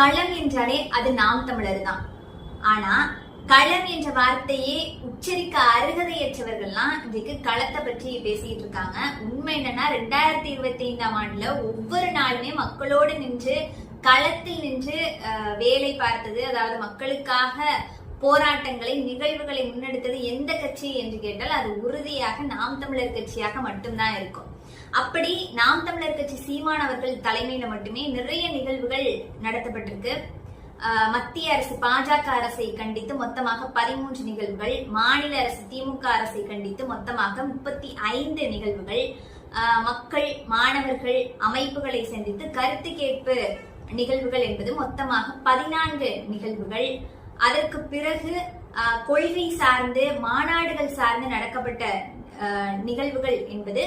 களம் என்றாலே அது நாம் தமிழர் தான் ஆனா களம் என்ற வார்த்தையே உச்சரிக்க அருகதையற்றவர்கள்லாம் இன்றைக்கு களத்தை பற்றி பேசிட்டு இருக்காங்க. உண்மை என்னன்னா ரெண்டாயிரத்தி இருபத்தி ஐந்தாம் ஆண்டுல ஒவ்வொரு நாளுமே மக்களோடு நின்று களத்தில் நின்று வேலை பார்த்தது அதாவது மக்களுக்காக போராட்டங்களை நிகழ்வுகளை முன்னெடுத்தது எந்த கட்சி என்று கேட்டால் அது உறுதியாக நாம் தமிழர் கட்சியாக மட்டும்தான் இருக்கும். அப்படி நாம் தமிழர் கட்சி சீமான் அவர்கள் தலைமையில மட்டுமே நிறைய நிகழ்வுகள் நடத்தப்பட்டிருக்கு. மத்திய அரசு பாஜக அரசை கண்டித்து மொத்தமாக பதிமூன்று நிகழ்வுகள் மாநில அரசு திமுக அரசை கண்டித்து மொத்தமாக முப்பத்தி ஐந்து நிகழ்வுகள். மக்கள் மாணவர்கள் அமைப்புகளை சந்தித்து கருத்து கேட்பு நிகழ்வுகள் என்பது மொத்தமாக பதினான்கு நிகழ்வுகள். அதற்கு பிறகு கொள்கை சார்ந்து மாநாடுகள் சார்ந்து நடக்கப்பட்ட நிகழ்வுகள் என்பது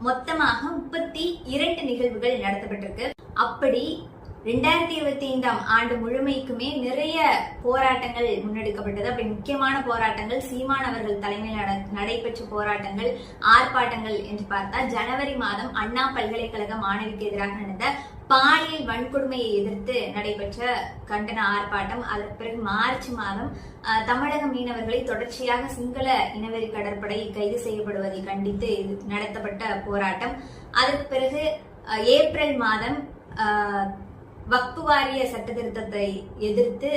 மொத்தமாக முப்பத்தி இரண்டு நிகழ்வுகள் நடத்தப்பட்டிருக்கு. அப்படி ரெண்டாயிரத்தி இருபத்தி ஐந்தாம் ஆண்டு முழுமைக்குமே நிறைய போராட்டங்கள் முன்னெடுக்கப்பட்டது. அப்படி முக்கியமான போராட்டங்கள் சீமான் அவர்கள் தலைமையில் நட- நடைபெற்ற போராட்டங்கள் ஆர்ப்பாட்டங்கள் என்று பார்த்தா ஜனவரி மாதம் அண்ணா பல்கலைக்கழக மாணவிக்கு எதிராக நடந்த பாலியல் வன்கொடுமையை எதிர்த்து நடைபெற்ற கண்டன ஆர்ப்பாட்டம் அதற்கு பிறகு மார்ச் மாதம் தமிழக மீனவர்களை தொடர்ச்சியாக சிங்கள இனவெறி கடற்படை கைது செய்யப்படுவதை கண்டித்து இது நடத்தப்பட்ட போராட்டம். அதற்கு பிறகு ஏப்ரல் மாதம் வக்பு வாரிய சட்ட திருத்தத்தை எதிர்த்து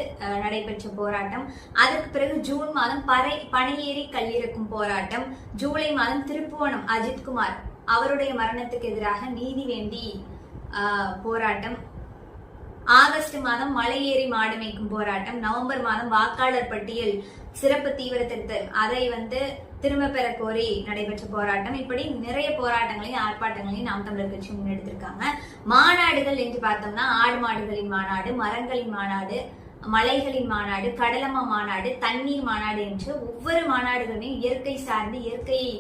நடைபெற்ற போராட்டம். அதற்கு பிறகு ஜூன் மாதம் பறை பனையேறி கல்லிறக்கும் போராட்டம். ஜூலை மாதம் திருப்புவனம் அஜித்குமார் அவருடைய மரணத்துக்கு எதிராக நீதி வேண்டி போராட்டம். ஆகஸ்ட் மாதம் மலையேறி மாடு மேய்க்கும் போராட்டம். நவம்பர் மாதம் வாக்காளர் பட்டியல் சிறப்பு தீவிர திருத்தல். அதை வந்து திரும்ப பெற கோரி நடைபெற்ற போராட்டம். இப்படி நிறைய போராட்டங்களையும் ஆர்ப்பாட்டங்களையும் நாம் தமிழர் கட்சி முன்னெடுத்திருக்காங்க. மாநாடுகள் என்று பார்த்தோம்னா ஆடு மாடுகளின் மாநாடு மரங்களின் மாநாடு மலைகளின் மாநாடு கடலம்மா மாநாடு தண்ணீர் மாநாடு என்று ஒவ்வொரு மாநாடுகளுமே இயற்கை சார்ந்து இயற்கையை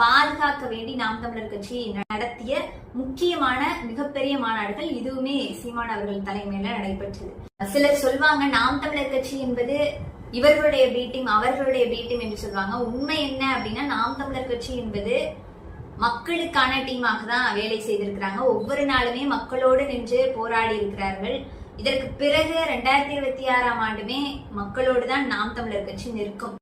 பாதுகாக்க வேண்டி நாம் தமிழர் கட்சி நடத்திய முக்கியமான மிகப்பெரிய மாநாடுகள் இதுவுமே சீமான் அவர்கள் தலைமையில நடைபெற்றது. சிலர் சொல்வாங்க நாம் தமிழர் கட்சி என்பது இவர்களுடைய பீட்டிங் அவர்களுடைய பீட்டிங் என்று சொல்லுவாங்க உண்மை என்ன அப்படின்னா நாம் தமிழர் கட்சி என்பது மக்களுக்கான டீமாக தான் வேலை செய்திருக்கிறாங்க. ஒவ்வொரு நாளுமே மக்களோடு நின்று போராடி இருக்கிறார்கள். இதற்கு பிறகு ரெண்டாயிரத்தி இருபத்தி ஆறாம் ஆண்டுமே மக்களோடு தான் நாம் தமிழர் கட்சி நிற்கும்.